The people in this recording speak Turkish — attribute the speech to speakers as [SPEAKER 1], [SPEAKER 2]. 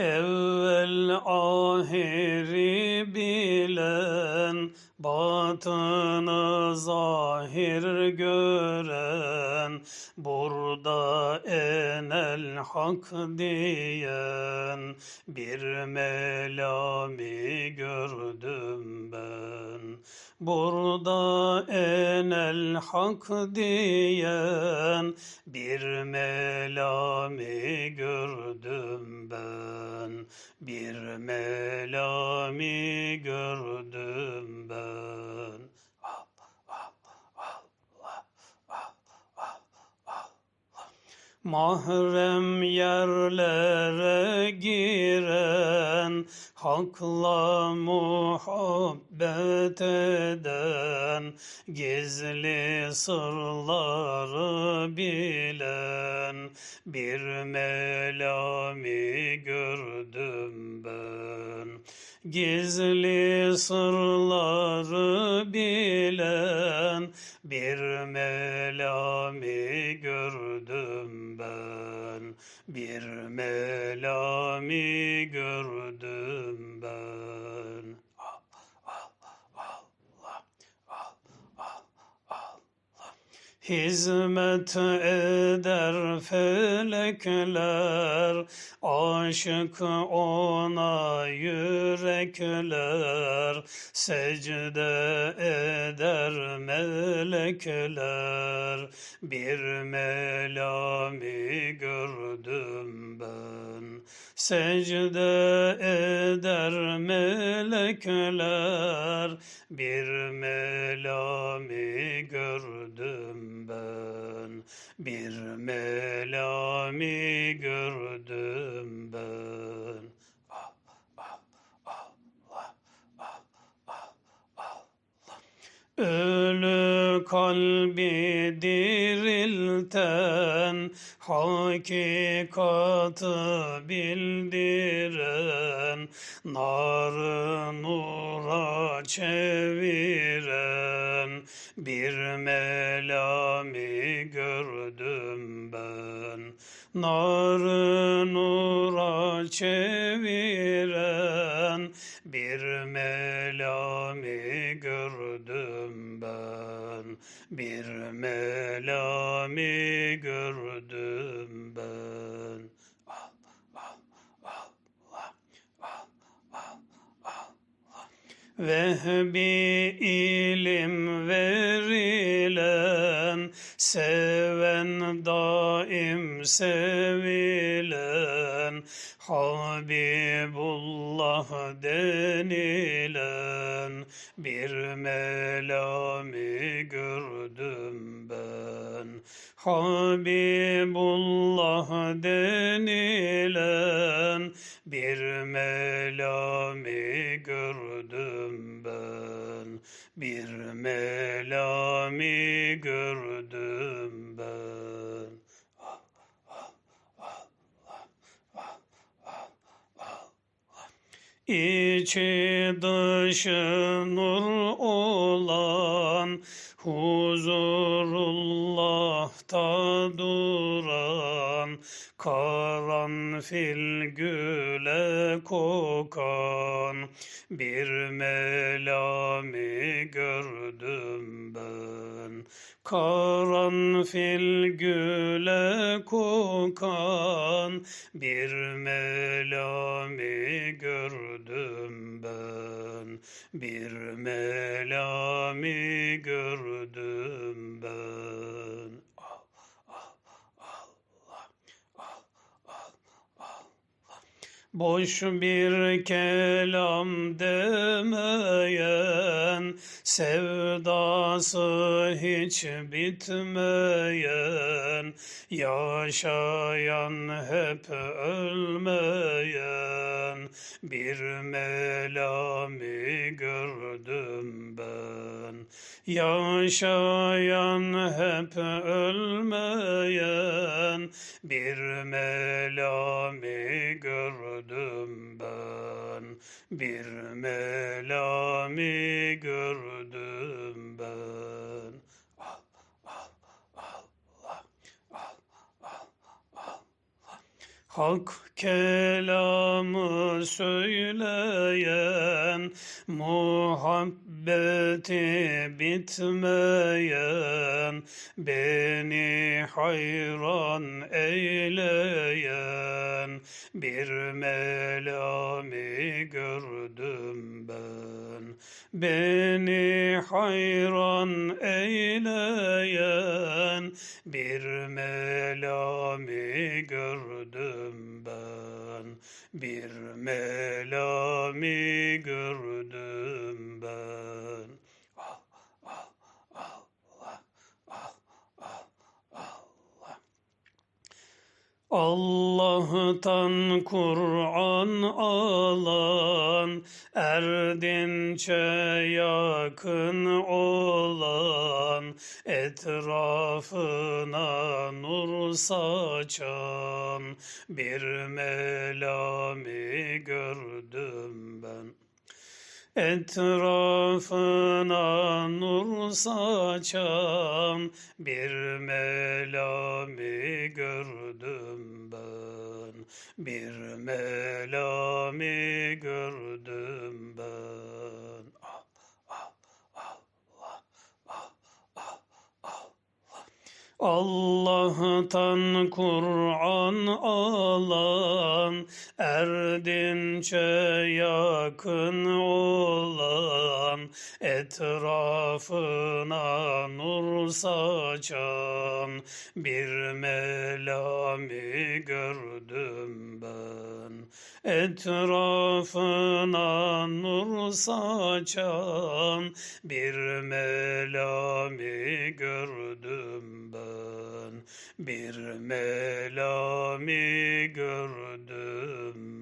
[SPEAKER 1] Evvel ahiri bilen, batını zahir gören, burada enel hak diyen, bir melami gördüm ben. Burada enel hak diyen, bir melami gördüm ben, bir melami gördüm ben. Mahrem yerlere giren, hakla muhabbet eden, gizli sırları bilen, bir melami gördüm ben. Gizli sırları bilen, bir melami gördüm ben, bir melami gördüm ben. Hizmet eder felekler, aşık ona yürekler, secde eder melekler, bir melami gördüm ben. Secde eder melekler, bir melami gördüm ben. Bir melami gördüm ben. Ölü kalbi dirilten, hakikatı bildiren, narı nura çeviren, bir melami gördüm ben. Narı nura çeviren, bir melami gördüm ben, bir melami gördüm ben. Vehbi ilim verilen, seven daim sevilen, Habibullah denilen, bir melami gördüm ben. Habibullah denilen, bir melami gördüm ben, bir melami gördüm ben. İçi dışı nur olan, huzurullah'ta duran, karanfil güle kokan, bir melami gördüm ben. Karanfil güle kokan, bir melami gördüm ben. Bir melami gördüm ben. Boş bir kelam demeyen, sevdası hiç bitmeyen, yaşayan hep ölmeyen, bir melami gördüm ben. Yaşayan hep ölmeyen, bir melami gördüm ben. Bir melami gördüm ben. Hak kelamı söyleyen, muhabbeti bitmeyen, beni hayran eyleyen, bir melami gördüm ben. Beni hayran eyleyen, bir melami gördüm ben. Bir melami gördüm ben. Allah'tan Kur'an alan, erdinçe yakın olan, etrafına nur saçan bir melami gördüm ben. Etrafına nur saçan bir melami gördüm ben. Bir melami gördüm ben. Allah'tan Kur'an alan, erdinçe yakın olan, etrafına nur saçan bir melami gördüm ben. Etrafına nur saçan bir melami gördüm ben. Bir melami gördüm